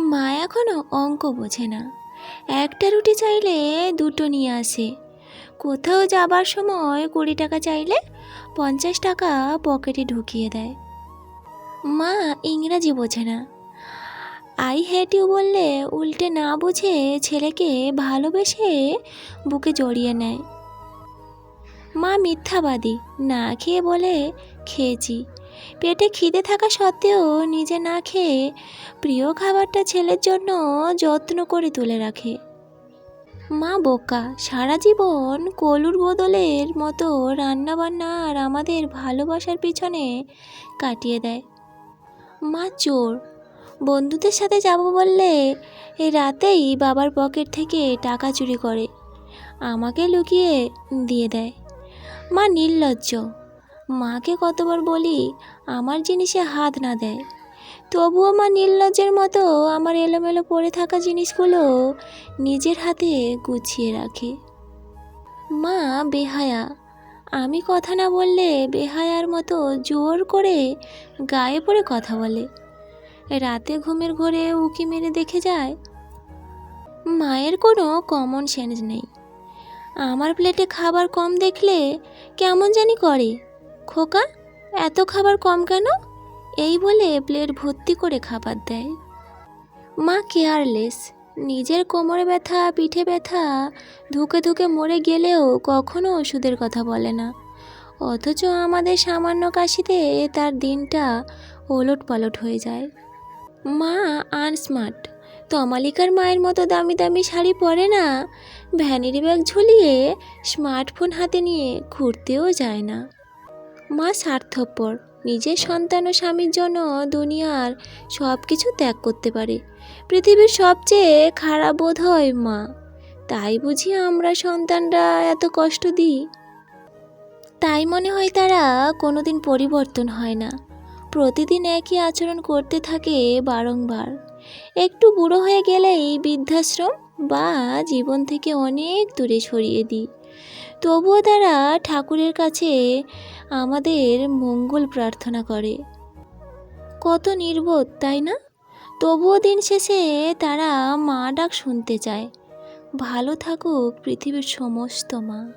মা এখনও অঙ্ক বোঝে না। একটা রুটি চাইলে দুটো নিয়ে আসে। কোথাও যাবার সময় কুড়ি টাকা চাইলে পঞ্চাশ টাকা পকেটে ঢুকিয়ে দেয়। মা ইংরাজি বোঝে না। আই হেট ইউ বললে উল্টে না বুঝে ছেলেকে ভালোবেসে বুকে জড়িয়ে নেয়। মা মিথ্যাবাদী, না খেয়ে বলে, খেয়েছি। পেটে খিদে থাকা সত্ত্বেও নিজে না খেয়ে প্রিয় খাবারটা ছেলের জন্য যত্ন করে তুলে রাখে। মা বোকা, সারা জীবন কলুর বদলের মতো রান্নাবান্না আর আমাদের ভালোবাসার পিছনে কাটিয়ে দেয়। মা চোর, বন্ধুদের সাথে যাব বললে রাতেই বাবার পকেট থেকে টাকা চুরি করে, আমাকে লুকিয়ে দিয়ে দেয়। মা নির্লজ্জ মাকে কতবার বলি, আমার জিনিসে হাত না দেয় তবুও মা নির্লজ্জের মতো আমার এলোমেলো পড়ে থাকা জিনিসগুলো নিজের হাতে গুছিয়ে রাখে। মা বেহায়া, আমি কথা না বললে বেহায়ার মতো জোর করে গায়ে পড়ে কথা বলে। রাতে ঘুমের ঘরে উকি মেরে দেখে যায়, মায়ের কোনো কমন সেন্স নেই। আমার প্লেটে খাবার কম দেখলে কেমন জানি করে। খোকা, এত খাবার কম কেন? এই বলে প্লেট ভর্তি করে খাবার দেয়। মা কেয়ারলেস, নিজের কোমরে ব্যথা, পিঠে ব্যথা, ধুকে ধুকে মরে গেলেও কখনো ওষুধের কথা বলে না। অথচ আমাদের সামান্য কাশিতে তার দিনটা ওলট পালট হয়ে যায়। মা আনস্মার্ট, তমালিকার মায়ের মতো দামি দামি শাড়ি পরে না ভ্যানিটি ব্যাগ ঝুলিয়ে স্মার্টফোন হাতে নিয়ে ঘুরতেও যায় না। মা স্বার্থপর। নিজের সন্তান ও স্বামীর জন্য দুনিয়ার সব কিছু ত্যাগ করতে পারে। পৃথিবীর সবচেয়ে খারাপ বোধ হয় মা। তাই বুঝি আমরা সন্তানরা এত কষ্ট দিই? তাই মনে হয় তারা কোনোদিন পরিবর্তন হয় না। প্রতিদিন একই আচরণ করতে থাকে বারংবার। একটু বুড়ো হয়ে গেলেই বৃদ্ধাশ্রম বা জীবন থেকে অনেক দূরে সরিয়ে দিই। তবুও তারা ঠাকুরের কাছে আমাদের মঙ্গল প্রার্থনা করে। কত নির্বোধ, তাই না? তবুও দিন শেষে তারা মা ডাক শুনতে চায়। ভালো থাকুক পৃথিবীর সমস্ত মা।